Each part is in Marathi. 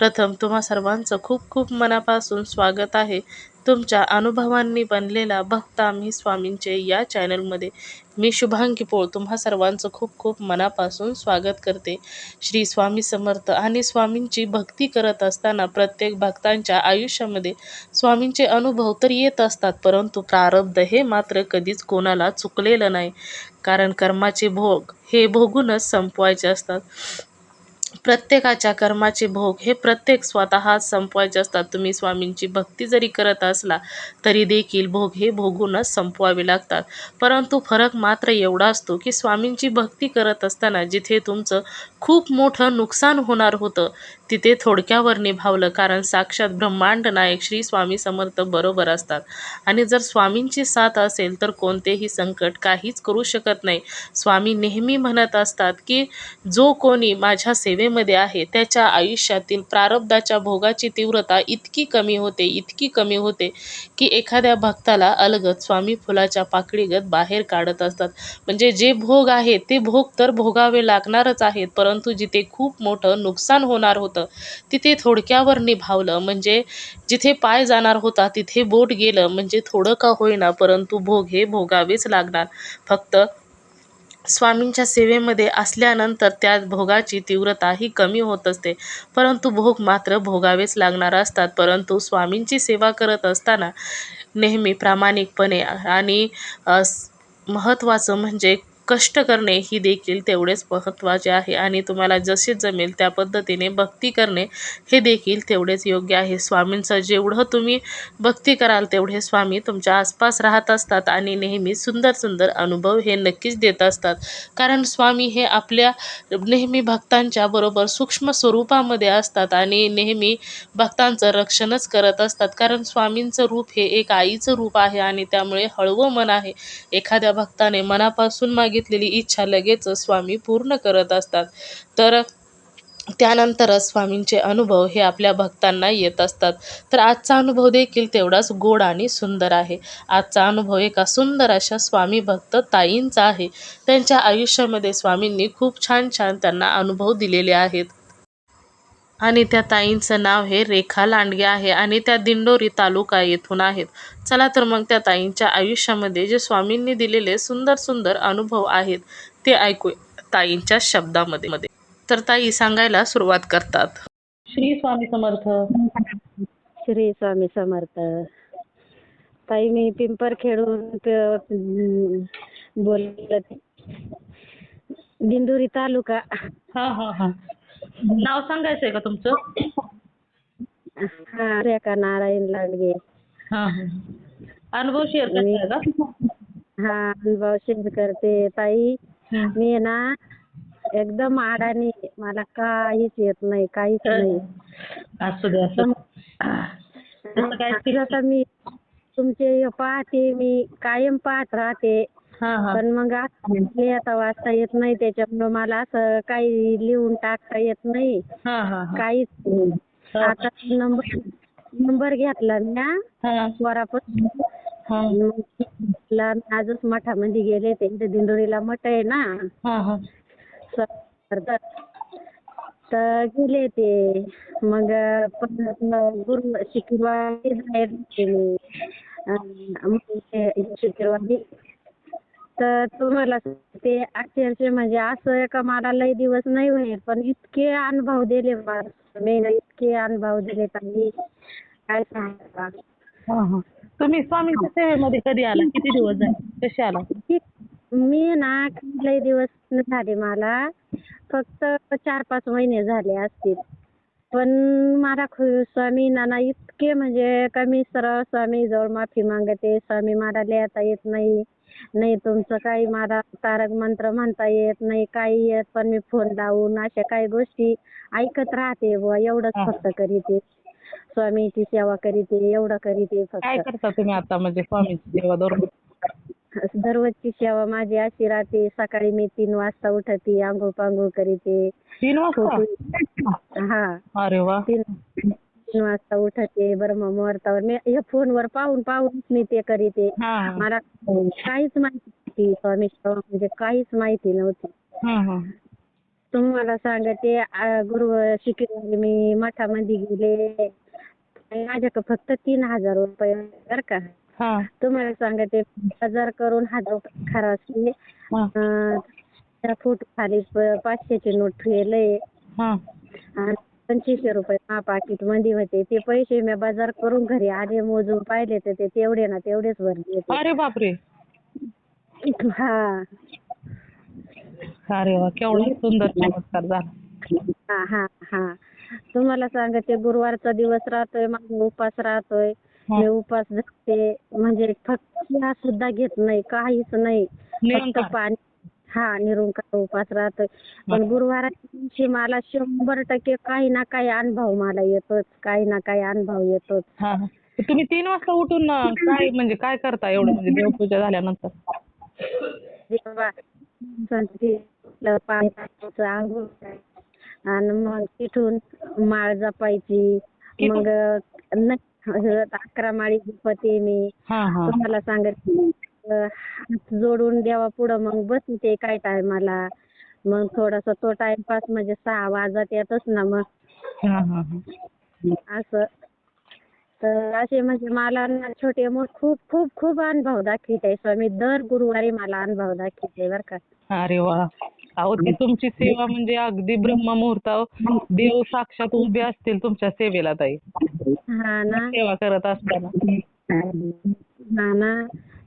प्रथम तुम्हा सर्वांचं खूप खूप मनापासून स्वागत आहे. तुमच्या अनुभवांनी बनलेला भक्त आम्ही स्वामींचे या चॅनलमध्ये. मी शुभांगी पोळ तुम्हा सर्वांचं खूप खूप मनापासून स्वागत करते. श्री स्वामी समर्थ आणि स्वामींची भक्ती करत असताना प्रत्येक भक्तांच्या आयुष्यामध्ये स्वामींचे अनुभव तर येत असतात परंतु प्रारब्ध हे मात्र कधीच कोणाला चुकलेलं नाही. कारण कर्माचे भोग हे भोगूनच संपवायचे असतात. प्रत्येकाच्या कर्माचे भोग हे प्रत्येक स्वतः संपवायचे असतात. तुम्ही स्वामींची भक्ती जरी करत असला तरी देखील भोग हे भोगूनच संपवावे लागतात. परंतु फरक मात्र एवढा असतो की स्वामींची भक्ती करत असताना जिथे तुमचं खूप मोठं नुकसान होणार होतं. तिथे थोडक्यावर निभावलं कारण साक्षात ब्रह्मांड नायक श्री स्वामी समर्थ बरोबर असतात. आणि जर स्वामींची साथ असेल तर कोणतेही संकट काहीच करू शकत नाही. स्वामी नेहमी म्हणत असतात की जो कोणी माझ्या सेवेमध्ये आहे त्याच्या आयुष्यातील प्रारब्धाच्या भोगाची तीव्रता इतकी कमी होते इतकी कमी होते की एखाद्या भक्ताला अलगत स्वामी फुलाच्या पाकळीगत बाहेर काढत असतात. म्हणजे जे भोग आहे ते भोग तर भोगावे लागणारच आहेत परंतु परंतु जिथे खूप मोठं नुकसान होणार होतं तिथे थोडक्यावर निभावलं. म्हणजे जिथे पाय जाणार होता तिथे बोट गेलं. म्हणजे थोडं का होईना परंतु भोग हे भोगावेच लागणार. फक्त स्वामींच्या सेवेमध्ये असल्यानंतर त्या भोगाची तीव्रता ही कमी होत असते. परंतु भोग मात्र भोगावेच लागणार असतात. परंतु स्वामींची सेवा करत असताना नेहमी प्रामाणिकपणे आणि महत्त्वाचं म्हणजे कष्ट करणे ही देखील तेवढेच महत्त्वाचे आहे. आणि तुम्हाला जसे जमेल त्या पद्धतीने भक्ती करणे हे देखील तेवढेच योग्य आहे. स्वामींचं जेवढं तुम्ही भक्ती कराल तेवढे स्वामी तुमच्या आसपास राहत असतात आणि नेहमी सुंदर सुंदर अनुभव हे नक्कीच देत असतात. कारण स्वामी हे आपल्या नेहमी भक्तांच्या बरोबर सूक्ष्म स्वरूपामध्ये असतात आणि नेहमी भक्तांचं रक्षणच करत असतात. कारण स्वामींचं रूप हे एक आईचं रूप आहे आणि त्यामुळे हळवं मन आहे. एखाद्या भक्ताने मनापासून मागे मागितलेली इच्छा लगेच स्वामी पूर्ण करत असतात. तर त्यानंतरच स्वामींचे अनुभव हे आपल्या भक्तांना येत असतात. तर आजचा अनुभव देखील तेवढाच गोड आणि सुंदर आहे. आजचा अनुभव एका सुंदर अशा स्वामी भक्त ताईंचा आहे. त्यांच्या आयुष्यामध्ये स्वामींनी खूप छान छान त्यांना अनुभव दिलेले आहेत. आणि त्या ताईंचं नाव हे रेखा लांडगे आहे आणि त्या दिंडोरी तालुका येथून आहेत. चला तर मग त्या ताईंच्या आयुष्यामध्ये जे स्वामींनी दिलेले सुंदर सुंदर अनुभव आहेत ते ऐकू ताईंच्या शब्दामध्ये. मध्ये तर ताई सांगायला सुरुवात करतात. श्री स्वामी समर्थ. श्री स्वामी समर्थ. ताई मी पिंपरखेडून प- बोलत दिंडोरी तालुका. हा हा हा. नाव सांगायचंय का तुमचं? हा रेखा नारायण लांडगे. हा हा. अनुभव शेअर करताय का? हा अनुभव शेअर करते ताई. मी ना एकदम अडाणी मला काहीच येत नाही काहीच नाही. असू दे असू दे. तसं काय जसं मी तुमचे हे पाहते मी कायम पाहत राहते. पण मग लिहिता वाचता येत नाही त्याच्यामुळं मला असं काही लिहून टाकता येत नाही. हा हा हा. काहीच नाही. आता नंबर नंबर घेतला मी हा. हा. वरापासून. आजच मठामध्ये गेले ते इथे दिंडोरीला मठ आहे ना. हा हा. तर गेले ते. मग गुरु शुक्रवारी मी ते शुक्रवारी तर तुम्हाला ते अक्षरशः म्हणजे असं का मला लय दिवस नाही होईल पण इतके अनुभव दिले मला. मी ना इतके अनुभव दिले काही काय सांगा हा हा. तुम्ही स्वामींच्या सेवेमध्ये कधी आला? किती दिवस झाले? कसे आला? मी ना लय दिवस झाले मला. फक्त चार पाच महिने झाले असतील. पण मला खु- स्वामी नाना इतके म्हणजे कमी सरळ स्वामी जवळ माफी मागते. स्वामी मला लिहिता येत नाही. नाही तुमचं काही मला तारक मंत्र म्हणता येत नाही काही येत पण मी फोन लावून अशा काही गोष्टी ऐकत राहते बुवा. एवढंच. फक्त करीते. स्वामीची सेवा करीते एवढं करीते काय फक्त करता तुम्ही आता? म्हणजे स्वामीची सेवा दररोज दररोजची सेवा माझी अशी राहते. सकाळी मी तीन वाजता उठते आंघोळ पांघोळ करीते. तीन वाजता? हा. अरे वा. तीन तीन वाजता उठते ब्रह्ममुहूर्तावर मी हे फोनवर पाहून पाहून मी ते करीते. हा. मला काहीच माहिती नव्हती स्वामी सेवा म्हणजे काहीच माहिती नव्हती. हा हा. तुम्हाला सांगते गुरु शिकवले मी मठामध्ये गेले. माझ्याकडे फक्त तीन हजार रुपये बर का. हा. तुम्हाला सांगते हजार करून हजार रुपये अं, त्या फोटो खाली पाचशेची नोट ठेवले. आणि पंचवीसशे रुपये मा पाकिटमध्ये होते. ते पैसे मी बाजार करून घरी आले मोजून पाहिले तर ते तेवढे ना तेवढेच भरले होते. अरे बापरे! हा. अरे वा केवढा सुंदर चमत्कार झाला. हा हा. हा तुम्हाला सांगते गुरुवारचा दिवस राहतोय माझा उपास राहतोय. हा. मी उपास धरते म्हणजे फक्त चहा सुद्धा घेत नाही काहीच नाही. फक्त निरंकार पाणी हा निरंकार उपास राहतोय पण गुरुवाराच्या दिवशी मला शंभर टक्के काही ना काही अनुभव मला येतोच. काही ना काही अनुभव येतोच. हा हा. तुम्ही तीन वाजता उठून अं, काय म्हणजे काय करता एवढं? म्हणजे देवपूजा झाल्यानंतर. जेव्हा संध्याकाळी पाणी टाकायचं आंघोळ करायची. आणि मग तिथून माळ जपायची. मग नाही, अकरा माळी जपते मी. हा हा. तुम्हाला सांगत हात जोडून देवा पुढं. मग बसते काय टायमाला मग थोडासा तो टाइमपास म्हणजे सहा वाजत येतच ना मग. हा हा हा. असं. तर असे म्हणजे मला ना छोटे मोठ खूप खूप खूप अनुभव दाखवित स्वामी. दर गुरुवारी मला अनुभव दाखविते बर का. अरे वा. अहो ती तुमची सेवा म्हणजे अगदी ब्रह्म मुहूर्तावर देव साक्षात उभे असतील तुमच्या सेवेला ताई. हा ना. सेवा करत असताना. हा ना.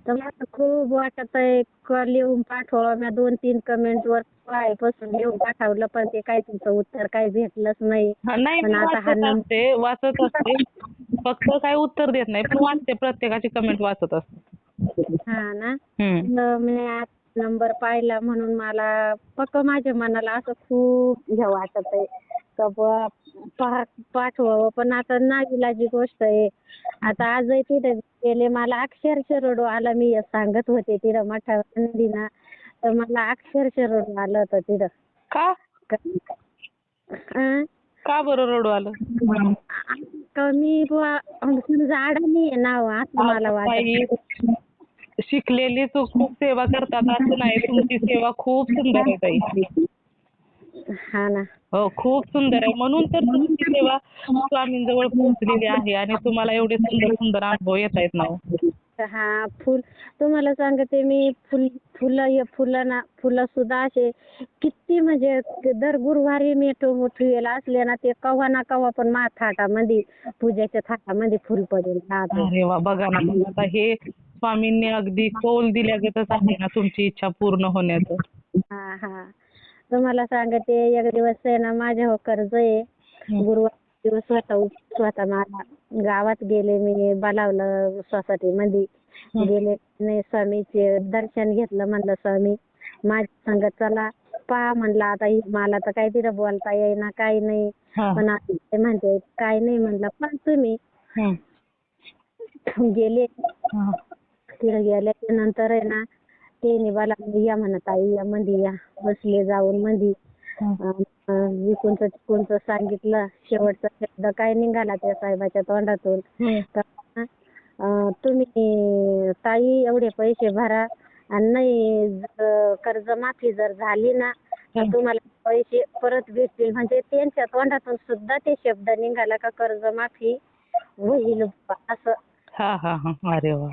तर मला खूप वाटत आहे क- लिहून पाठवा मी दोन तीन कमेंट वर पासून लिहून पाठवलं पण ते काय तुमचं उत्तर काही भेटलंच नाही. हा, नाही पण मी आता हा वाचत नंबर असते वाचत असते. फक्त काय उत्तर देत नाही पण वाचते प्रत्येकाची कमेंट वाचत असते. हा ना? हम्म. तर मी आज नंबर पाहिला म्हणून मला पक्क माझ्या मनाला असं खूप हे वाटत आहे. का बुवा पाठवावं. पण आता नाविलाजी गोष्ट आहे. आता आजही तिथे गेले. मला अक्षरशः रडू आला. मी हे सांगत होते तिथं मठावर नदीना तर मला अक्षरशः रडू आलं होतं तिथं. का? अं? का बरं रडू आलं? का मी बुवा समजा अडाणी आहे ना हो, असं मला वाटत. ताई, शिकलेली तू खूप सेवा करतात. असं नाही. तुमची सेवा खूप सुंदर आहे ताई हा ना. हो खूप सुंदर आहे. म्हणून तर तुमची सेवा स्वामींजवळ पोहोचलेली आहे आणि तुम्हाला एवढे सुंदर सुंदर अनुभव येत आहेत ना हो. हा फुल. तुम्हाला सांगते मी फुल फुलं हे फुलं ना फुलं सुद्धा असे किती म्हणजे दर गुरुवारी मी ठेव- ठेवलेलं असले ना ते कवा ना कवा पण मा थाटामध्ये पूजेच्या थाटामध्ये फुल पडेल. राहते. अरे वा बघा ना मग आता हे स्वामींनी अगदी कौल दिल्यागतच आहे ना तुमची इच्छा पूर्ण होण्याचं. हा हा. तुम्हाला सांगते एक दिवस आहे ना माझ्यावर कर्ज आहे. गुरुवार दिवस स्वतः स्वतः मला गावात गेले मी बोलावलं सोसायटीमध्ये गेले नाही स्वामीचे दर्शन घेतलं म्हणलं स्वामी. माझ्या संग चला पहा म्हणलं आता ही मला तर काही तिथं बोलता येईना काही नाही. हा. पण आता ते म्हणते काही नाही म्हणलं पण तुम्ही. गेले. हा. तिथे गेल्याच्यानंतर आहे ना ते मला या म्हणत आई या मंदी या बसले जाऊन मंदी. विकूनच तिकूनच सांगितलं? शेवटचा शब्द काय निघाला त्या साहेबाच्या तोंडातून. तर तुम्ही ताई एवढे पैसे भरा. आणि नाही जर कर्जमाफी जर झाली ना तर. तुम्हाला पैसे परत भेटतील. म्हणजे त्यांच्या तोंडातून सुद्धा ते शब्द निघाला का कर्जमाफी होईल बुवा असं. हा हा हा. अरे वा.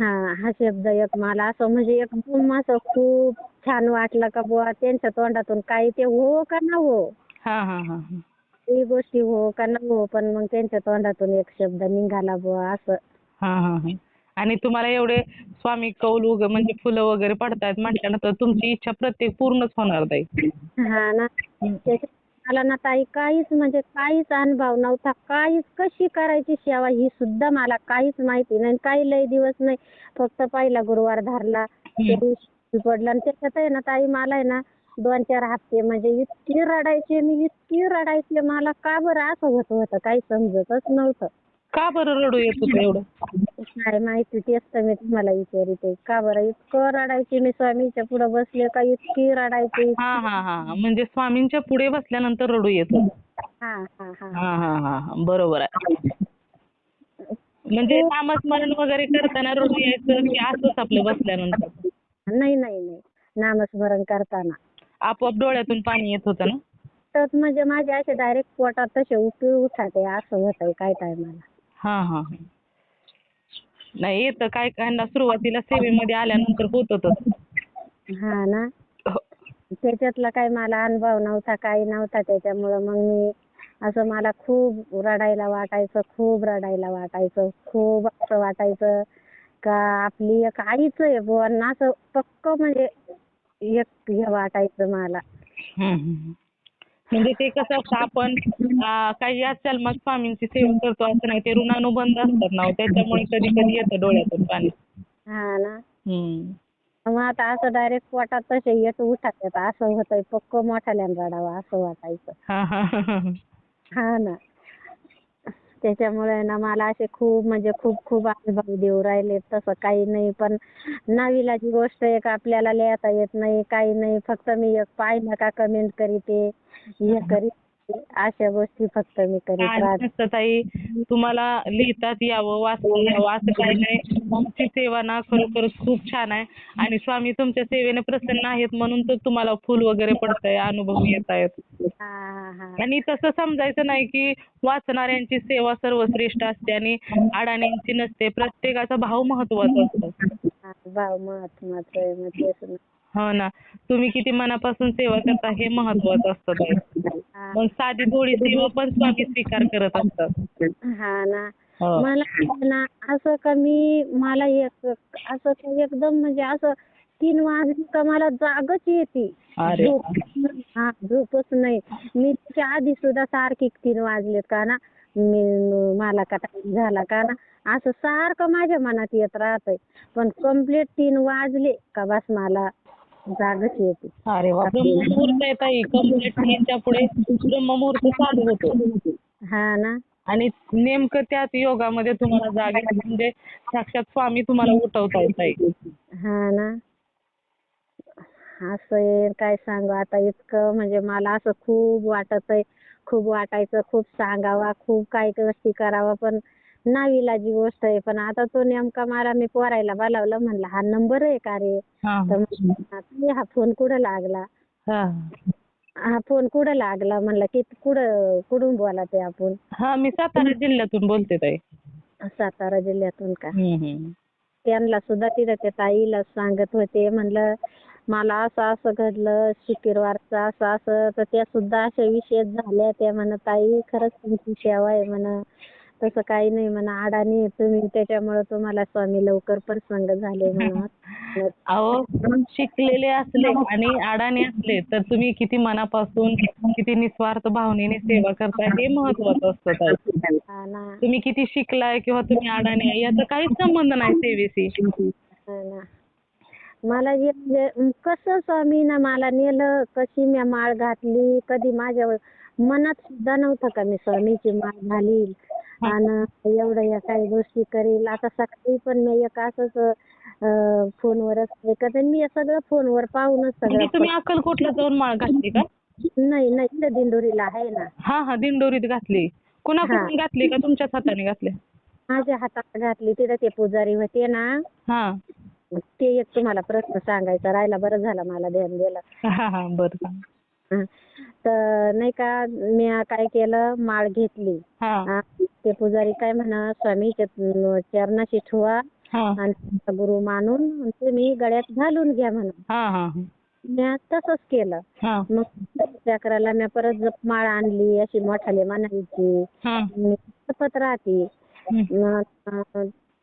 हा हा शब्द एक मला असं म्हणजे एकदम असं खूप छान वाटलं का बुवा त्यांच्या तोंडातून काही ते हो का ना हो? हा हा हा हा. ही गोष्टी हो का ना हो पण मग त्यांच्या तोंडातून एक शब्द निघाला बुवा असं. हा हा हा. आणि तुम्हाला एवढे स्वामी कौल उग म्हणजे फुलं वगैरे पडतायत म्हटल्यानंतर तुमची इच्छा प्रत्येक पूर्णच होणार ताई. हा ना. त्याच्यात मला ना ताई काहीच म्हणजे काहीच अनुभव नव्हता. काहीच कशी करायची सेवा ही सुद्धा मला काहीच माहिती नाही. काही लय दिवस नाही फक्त पहिला गुरुवार धरला. दिवशी पडला आणि त्याच्यात आहे ना ताई मला आहे ना दोन चार हप्ते म्हणजे इतकी रडायचे मी इतकी रडायचे मला का बरं असं होत होतं? काही समजतच नव्हतं. का बरं रडू येत होतं एवढं? काय माहिती तेच तर मी तुम्हाला विचारिते का बरं इतकं रडायचे मी स्वामीच्या पुढे बसले का इतकी रडायचे? हा हा हा. हा. म्हणजे स्वामींच्या पुढे बसल्यानंतर रडू येत होतं. हा हा हा. हा हा हा हा. बरोबर आहे. म्हणजे नामस्मरण वगैरे करताना रडू यायचं की असंच आपलं बसल्यानंतर? नाही नाही नाही. नामस्मरण करताना. आपोआप डोळ्यातून पाणी येत होतं ना? तर म्हणजे माझे असे डायरेक्ट पोटात तसे उकळी उठाते असं होतंय काय टायमाला हा. नाही येतं काय काहींना सुरुवातीला सेवेमध्ये आल्यानंतर होत होतं हा ना. त्याच्यातला काही मला अनुभव नव्हता काही नव्हता त्याच्यामुळं मग मी असं मला खूप रडायला वाटायचं खूप रडायला वाटायचं खूप असं वाटायचं का आपली एक आईच आहे बुवा असं पक्क म्हणजे एक हे वाटायचं मला हम्म, हम्म. म्हणजे ते कसं असतं आपण काही या जन्मात स्वामींची सेवा करतो असं नाही ते ऋणानुबंध असतात ना हो. त्याच्यामुळे कधी कधी येतं डोळ्यातून पाणी हा ना. मग आता असं डायरेक्ट पोटात तसे येत उठात असं होतंय पक्क मोठ्याल्यानं रडावं असं वाटायचं. हा ना त्याच्यामुळे ना मला असे खूप म्हणजे खूप खूप अनुभव देऊ राहिले तसं काही नाही पण नाविलाची गोष्ट एक आपल्याला लिहिता येत नाही काही नाही फक्त मी एक पाहिलं का कमेंट करीते हे करीते अशा गोष्टी फक्त मी करीत राहते. नसतं ताई तुम्हाला लिहितात यावं वाचता यावं असं काही नाही. तुमची सेवा ना खरोखरच खूप छान आहे. आणि स्वामी तुमच्या सेवेने प्रसन्न आहेत म्हणून तर तुम्हाला फुल वगैरे पडतंय अनुभव येत आहेत. हा हा. हा आणि तसं समजायचं नाही की वाचणाऱ्यांची सेवा सर्वश्रेष्ठ असते आणि अडाण्यांची नसते. प्रत्येकाचा भाव महत्त्वाचा असतो. हा, भाव. हो ना. तुम्ही किती मनापासून सेवा करता हे महत्वाचं असतं ताई हा. मग साधी थोडी सेवा पण स्वामी स्वीकार करत असतात. हा ना. हो. मला ना असं का मी मला एक असं काही एकदम म्हणजे असं तीन वाजली का मला जागच येते. हा झोपच नाही. मी त्याच्या आधी सुद्धा सारखी तीन वाजलेत का ना मी मला का time झाला का ना असं सारखं माझ्या मनात येत राहतंय. पण कंप्लीट तीन वाजले का बस मला जागच येते. अरे वा. ब्रह्ममुहूर्त आहे ताई. तीनच्या पुढे ब्रह्ममुहूर्त चालू होतो. हा ना. आणि नेमकं त्याच योगामध्ये तुम्हाला जाग येते म्हणजे साक्षात स्वामी तुम्हाला उठवतायत ताई. हा ना. असं काय सांगू? आता इतकं म्हणजे मला असं खूप वाटत आहे खूप वाटायचं खूप सांगावा खूप काही गोष्टी करावा. पण नाविलाजी गोष्ट आहे पण आता तो नेमका मला मी पोरायला बोलावलं म्हणलं हा नंबर आहे का रे? हा. तर म्हणला, "ताई, हा फोन कुठं लागला? हा. फोन कुठं लागला? म्हणलं की कुठं कुठून बोलाते आपण? हा मी सातारा जिल्ह्यातून बोलते ताई. सातारा जिल्ह्यातून का. त्यांना सुद्धा तिथं त्या ताईला सांगत होते म्हणलं मला असं असं घडलं शुक्रवारचं असं असं. तर त्या सुद्धा अशा विषय झाल्या त्या म्हणत ताई खरंच तुमची सेवा आहे म्हण. तसं काही नाही म्हणा अडाणी आहे तुम्ही त्याच्यामुळे तुम्हाला स्वामी लवकर प्रसंग झाले म्हणत अहो शिकलेले असले आणि अडाणी असले तर तुम्ही किती मनापासून किती निस्वार्थ भावनेने सेवा करताय हे महत्वाचं असतं ना. तुम्ही किती शिकलाय किंवा तुम्ही अडाणी आहे याचा काहीच संबंध नाही सेवेशी. हा ना. मला जे म्हणजे कसं स्वामीनं मला नेलं कशी मी माळ घातली कधी माझ्या मनात सुद्धा नव्हतं का मी स्वामीची माळ घालील आणि एवढं या काही गोष्टी करील. आता सकाळी पण मी एक असंच फोनवरच ऐकत आणि मी सगळं फोनवर पाहूनच म्हणजे सगळं तुम्ही अक्कलकोटला जाऊन माळ घातली का? नाही नाही इथं दिंडोरीला आहे ना. हा हा दिंडोरीत घातली. कुणाकडून घातली का? तुमच्याच हाताने घातली. माझ्या हातात घातली. तिथं ते पुजारी होते ना. हा. ते एक तुम्हाला प्रश्न सांगायचा. राहिला बरं झालं मला ध्यान दिलं. हा हा बरं सांग. हं. तर नाही का मी काय केलं? माळ घेतली. हा. हा, ते पुजारी काय म्हणा स्वामीच्या चरणाशी ठेवा आणि गुरु मानून तुम्ही गळ्यात घालून घ्या म्हणून. हा हा मी तसंच केलं. मग चक्राला मी परत जपमाळ आणली अशी मोठाले म्हणायची. जपत राहते.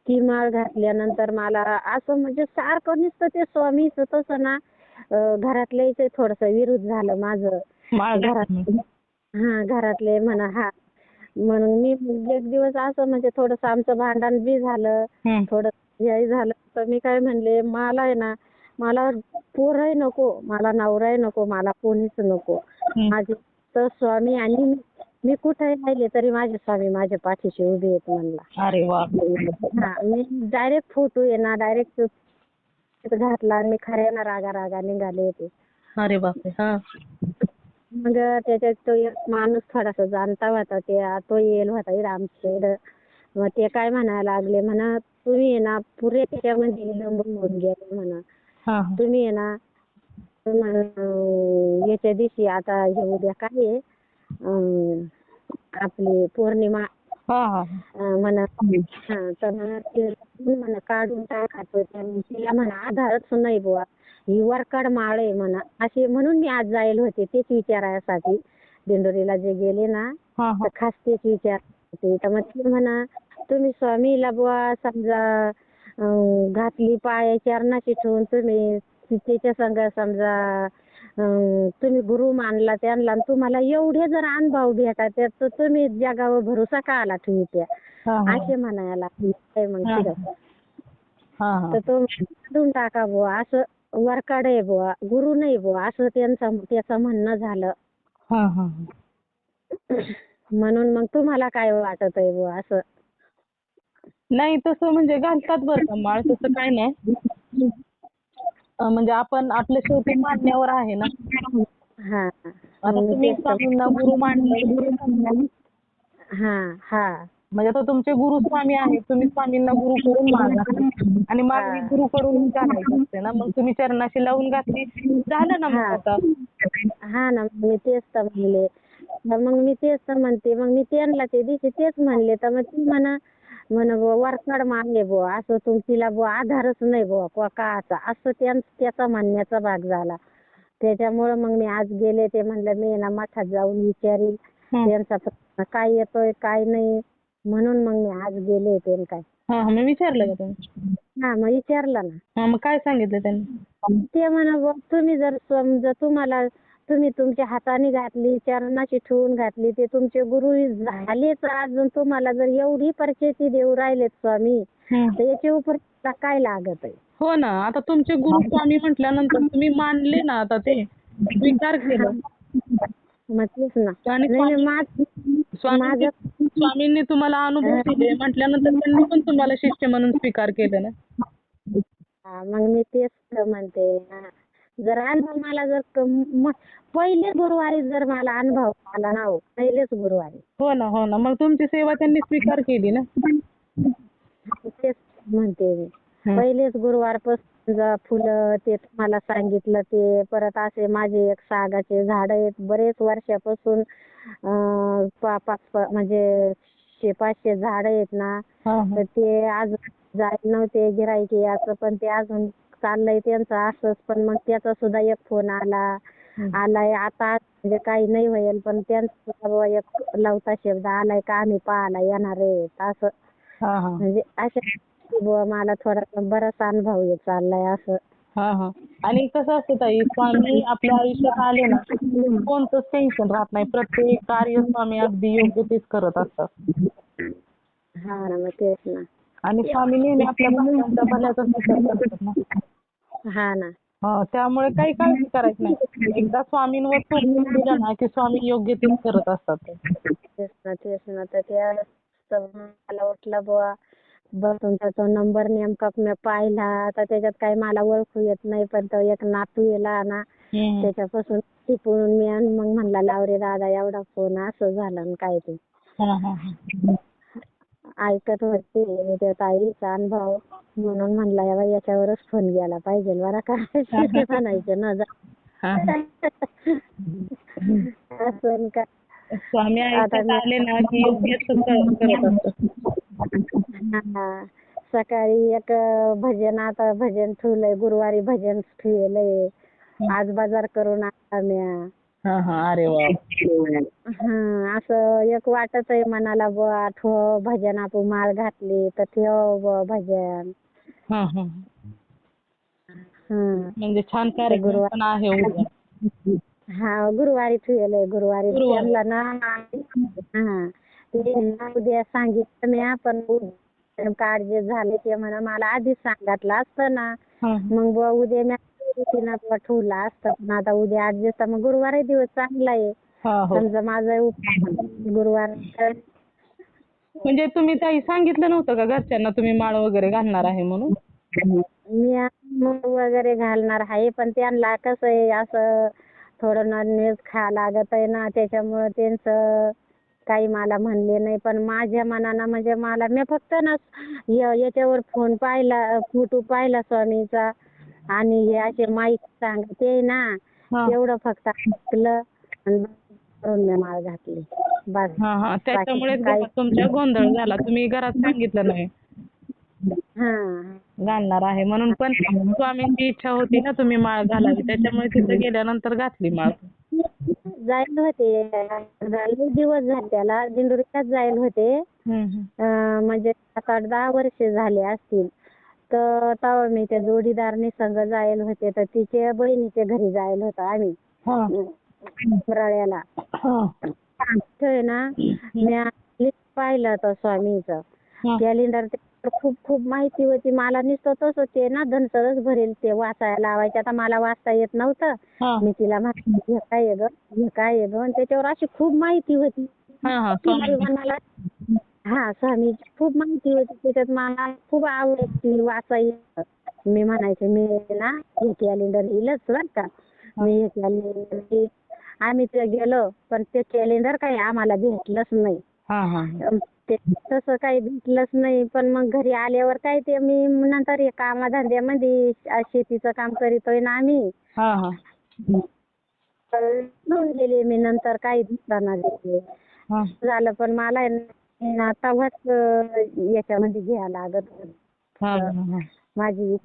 ती माळ घातल्यानंतर मला असं म्हणजे सारखं नुसतं ते स्वामीच तसं ना घरातल्याच थोडस विरुद्ध झालं माझं. माळ घरात. हा घरातले म्हणा हा. म्हणून मी एक दिवस असं म्हणजे थोडस आमचं भांडण बी झालं. थोडं हे झालं. तर मी काय म्हणले मला आहे ना मला पोरही नको मला नवराही नको मला कोणीच नको. माझे तर स्वामी आणि मी मी कुठेही राहिले तरी माझे स्वामी माझ्या पाठीशी उभे आहेत म्हणला. अरे वा हा मी डायरेक्ट फोटो आहे ना डायरेक्ट घातला आणि मी खऱ्यानं रागा रागा निघाले होते. अरे बापरे हा. मग त्याच्यात तो एक माणूस थोडासा जाणता होता ते तो येईल होता इकडं आमच्या इकडं मग ते काय म्हणायला लागले म्हणा तुम्ही आहे ना पुरे त्याच्यामध्ये विलंब होऊन गेले म्हणा. तुम्ही आहे ना याच्या दिवशी आता हे उद्या काय आहे आपली पौर्णिमा. म्हणा हा तर म्हणा काढून टाकायचं. त्या- तिला म्हणा आधारच नाही बुवा. ही वरकाड माळ आहे म्हणा. असे म्हणून मी आज जायला होते तेच विचारायसाठी. दिंडोरीला जे गेले ना हा तर खास तेच विचार होते तर मग ते म्हणा तुम्ही स्वामीला बुवा समजा अं, घातली पाय चरणाची ठेवून तुम्ही त्याच्या संग समजा अं, तुम्ही गुरु मानला त्यांना आणि तुम्हाला एवढे जर अनुभव भेटा तर तुम्ही जगावर भरोसा का आला ठेवत्या? हा हा. असे म्हणायला लागले. मग हा. तिथं. हा हा. तर तो काढून टाका बुवा. असं वरकाड आहे बुवा गुरु नाही बुवा असं त्यांचं त्याचं म्हणणं झालं. हा हा म्हणून मग तुम्हाला काय वाटत आहे बुवा असं? नाही तसं म्हणजे घालतात बरं का माळ तसं काय नाही. अं, म्हणजे आपण आपल्या शेवटी मानण्यावर आहे ना. हा आता तुम्ही स्वामींना गुरु मानलं. हा हा. म्हणजे आता तुमचे गुरु स्वामी आहेत तुम्ही स्वामींना गुरु कडून मागा आणि मागणी गुरु कडून घालायची असते ना मग तुम्ही चरणाशी लावून घातली झालं ना मग हा. आता? हा ना मग मी तेच तर म्हणले. तर मग मी तेच तर म्हणते मग मी त्यांना ते दिवशी तेच म्हणले तर मग ती म्हणा म्हण वरकाड मारले बुवा असं तुमचीला बुवा आधारच नाही बुवा को- काचा असं त्यां त्याचा म्हणण्याचा भाग झाला. त्याच्यामुळं मग मी आज गेले ते म्हणलं मी ना मठात जाऊन विचारील. त्यांचा प्रश्न काय येतोय काय नाही. म्हणून मग मी आज गेले ते काय. हा हा मग विचारलं का तुम्ही? हा मग विचारलं ना. हा मग काय सांगितलं त्यांनी? ते म्हणा बुवा तुम्ही जर समजा तुम्हाला तुम्ही तुमच्या हाताने घातली चरणाची ठेवून घातली ते तुमचे गुरु झालेच अजून तुम्हाला जर एवढी परिस्थिती देऊ राहिलेत स्वामी. तर याच्या उपर काय लागत आहे? हो ना आता तुमचे गुरु स्वामी म्हटल्यानंतर तुम्ही मानले ना आता ते स्वीकार केलं. मग तेच ना. आणि नाही नाही, माझ स्वामी माझं स्वामींनी तुम्हाला अनुभव दिले. म्हटल्यानंतर त्यांनी पण तुम्हाला शिष्य म्हणून स्वीकार केलं ना? हा, मग मी तेच तर म्हणते हा. जर अनुभव मला जर क- म- पहिलेच गुरुवारी जर मला अनुभव आला ना हो पहिलेच गुरुवारी. हो ना हो ना. मग तुमची सेवा त्यांनी स्वीकार केली ना? तेच म्हणते मी. हं. पहिलेच गुरुवारपासून ज- फुलं ते तुम्हाला सांगितलं ते. परत असे माझे एक सागाचे झाड आहेत. बरेच वर्षापासून पा- पाच म्हणजे शे पाचशे झाड आहेत ना. तर ते आज जायला नव्हते गिरायके याचं पण ते अजून चाललंय त्यांचं असंच. पण मग त्याचा सुद्धा एक फोन आला. आलाय. आता म्हणजे काही नाही होईल पण त्यांचा एक लवता शब्द आलाय का आम्ही पाहायला येणार आहे असं. म्हणजे अशा बुवा मला थोडा बराच अनुभव येत चाललाय असं. हा, हा. आणि कसं असतं ताई स्वामी आपल्या आयुष्यात आले ना कोणतंच टेन्शन राहत नाही. प्रत्येक कार्य स्वामी अगदी योग्य तेच करत असतात. हा ना मग तेच ना. आणि स्वामी नेहमी आपल्या भक्तांच्या भल्याचाच विचार करतात ना. हा ना. हा, त्यामुळे काही काळजी करायची नाही. एकदा स्वामींवर सोडून दिलं ना की स्वामी योग्य तेच करत असतात. तेच ना तेच ना. तर त्या मला वाटलं बुवा बघ तुमचा तो नंबर नेमका मी पाहिला. तर त्याच्यात काही मला ओळखू येत नाही पण तो एक नातू येला ना. त्याच्यापासून टिपून मी आणि मग म्हणला लावरे दादा एवढा फोन असं झालं आणि काय ते. ऐकत होते त्या ताईचा अनुभव. म्हणून म्हणला "या बाई याच्यावरच फोन गेला पाहिजे बरं का? म्हणायचं न जा. असं का स्वामी आयुष्यात आले ना की योग्यच क- करत असतात हा. सकाळी एक भजन आता भजन ठेवलंय गुरुवारी भजन ठेवलंय. आज बाजार करून आला म्या. अरे वा. हा असं एक वाटत आहे मनाला बुवा ठेव भजन आपण माळ घातली तर ठेव बुवा भजन. हा हा. हं. म्हणजे छान कार्यक्रम पण आहे उद्या. हा गुरुवारी ठेवलंय गुरुवारी गुरुवारी. त्यांना ना हा. ते ना उद्या सांगितलं मी पण कार्ड जे झाले ते म्हणा मला आधीच सांगितलं असतं ना. मग बुवा उद्या मी ठेवला असता पण आता उद्या आठ दिवसा मग गुरुवारही दिवस चांगला आहे. हा हो. समजा माझा गुरुवार म्हणजे तुम्ही ताई सांगितलं नव्हतं का घरच्यांना तुम्ही माळ वगैरे घालणार आहे म्हणून? मी मूग वगैरे घालणार आहे पण त्यांना कसं आहे असं थोडं नॉनव्हेज खा लागत आहे ना त्याच्यामुळं त्यांचं काही मला म्हणले नाही पण माझ्या मनानं म्हणजे मला मी फक्त ना याच्यावर फोन पाहिला फोटो पाहिला स्वामीचा. आणि हे असे माईक सांगते ना. तेवढं फक्त ऐकलं आणि करून मी माळ घातली. बस. हा हा. घरात तुमच्या गोंधळ झाला. तुम्ही घरात सांगितलं नाही. हा. घालणार आहे. म्हणून पण स्वामींची इच्छा होती ना तुम्ही माळ घालावी. त्याच्यामुळे तिथं गेल्यानंतर घातली माळ. जायला होते. लई दिवस झाले त्याला. दिंडोरीलाच जायला होते. अं, म्हणजे सात आठ दहा वर्ष झाले असतील. तर तेव्हा मी त्या जोडीदारनी संग जायला होते. तर तिच्या बहिणीच्या घरी जायला होतं आम्ही. हा, रळ्याला. हा, तिथं आहे ना मी पाहिलं होतं स्वामीचं. हा. कॅलेंडर खूप खूप माहिती होती. मला नुसतं तसं ते ना धनसरच भरेल ते वाचायला लावायचे. आता मला वाचता येत नव्हतं. मी तिला म्हटलं हे काय आहे ग? हे काय आहे ग? आणि त्याच्यावर अशी खूप माहिती होती. हा, ती स्वामी. हा खूप माहिती होती. त्याच्यात मला खूप आवड ती वाचायला. मी म्हणायचे मी ना हे कॅलेंडर लिहिलंच बरं का. मी हे कॅलेंडर आम्ही ते गेलो पण ते कॅलेंडर काही आम्हाला भेटलंच नाही. ते तसं काही भेटलंच नाही पण मग घरी आल्यावर काय ते मी नंतर हे कामाधंद्यामध्ये शेतीचं काम करीतोय ना आम्ही हा, हा. तर घेऊन गेले मी नंतर काही दिसताना गेले हा. झालं पण मला आहे ना तेव्हाच अं, याच्यामध्ये घ्यायला लागत होतं. हा, हा, हा. माझी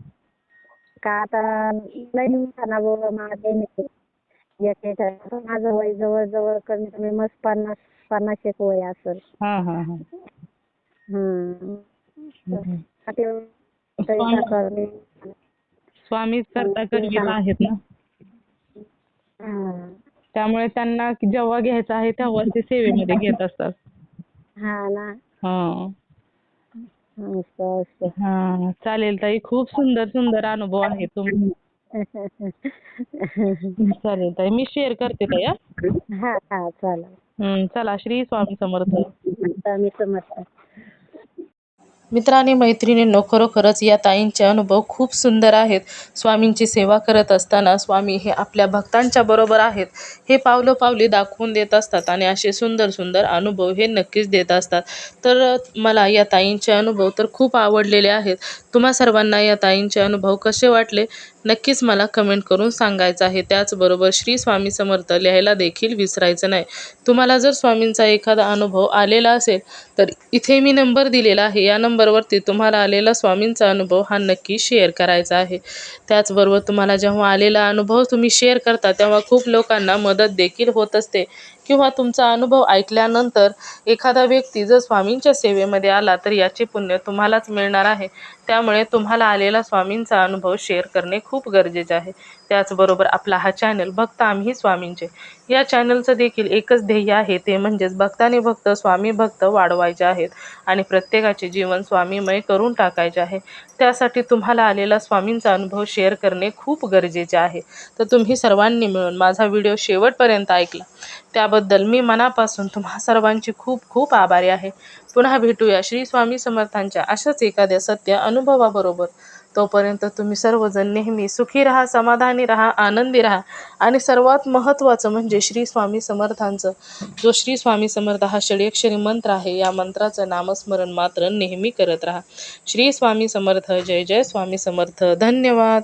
का आता लई दिवसांना एक याच्या- माझं वय जवळ जवळ कमी कमी मस्त पन्नास पन्नास एक वय असेल हा, हा, हा. हम्म. हम्म. ते तरी स्वामी- स्वामीच करता आहेत ना हा. त्यामुळे त्यांना जेव्हा घ्यायचं आहे तेव्हा ते सेवेमध्ये घेत असतात हा ना हा हा चालेल ताई खूप सुंदर सुंदर अनुभव आहे तुम चालेल ताई मी शेअर करते ताई हा. हा हा चालेल चला श्री स्वामी समर्थ. स्वामी समर्थ. मित्रांनी मैत्रिणींनो खरोखरच या ताईंचे अनुभव खूप सुंदर आहेत. स्वामींची सेवा करत असताना स्वामी हे आपल्या भक्तांच्या बरोबर आहेत. हे पावलं पावली दाखवून देत असतात आणि असे सुंदर सुंदर अनुभव हे नक्कीच देत असतात. तर मला या ताईंचे अनुभव तर खूप आवडलेले आहेत. तुम्हा सर्वांना या ताईंचे अनुभव कसे वाटले? नक्कीच मला कमेंट करून सांगायचं आहे. त्याचबरोबर श्री स्वामी समर्थ लिहायला देखील विसरायचं नाही. तुम्हाला जर स्वामींचा एखादा अनुभव आलेला असेल तर इथे मी नंबर दिलेला आहे. या नंबरवरती तुम्हाला आलेला स्वामींचा अनुभव हा नक्की शेअर करायचा आहे. त्याचबरोबर तुम्हाला जेव्हा आलेला अनुभव तुम्ही शेअर करता तेव्हा खूप लोकांना मदत देखील होत असते. किंवा तुमचा अनुभव ऐकल्यानंतर एखादा व्यक्ती जर स्वामींच्या सेवेमध्ये आला तर याचे पुण्य तुम्हालाच मिळणार आहे. त्यामुळे तुम्हाला आलेला स्वामींचा अनुभव शेअर करणे खूप गरजेचे आहे. त्याचबरोबर आपला हा चॅनल भक्त आम्ही स्वामींचे. या चॅनलचं देखील एकच ध्येय आहे ते म्हणजेच भक्ताने भक्त स्वामी भक्त वाढवायचे आहेत आणि प्रत्येकाचे जीवन स्वामीमय करून टाकायचे आहे. त्यासाठी तुम्हाला आलेला स्वामींचा अनुभव शेअर करणे खूप गरजेचे आहे. तर तुम्ही सर्वांनी मिळून माझा व्हिडिओ शेवटपर्यंत ऐकला. त्याबद्दल मी मनापासून तुम्हा सर्वांची खूप खूप आभारी आहे. पुन्हा भेटूया श्री स्वामी समर्थांच्या अशाच एखाद्या सत्य अनुभवाबरोबर. तोपर्यंत तुम्ही सर्वजण नेहमी सुखी राहा समाधानी राहा आनंदी राहा. आणि सर्वात महत्त्वाचं म्हणजे श्री स्वामी समर्थांचं. जो श्री स्वामी समर्थ हा षडक्षरी मंत्र आहे या मंत्राचं नामस्मरण मात्र नेहमी करत राहा. श्री स्वामी समर्थ जय जय स्वामी समर्थ. धन्यवाद.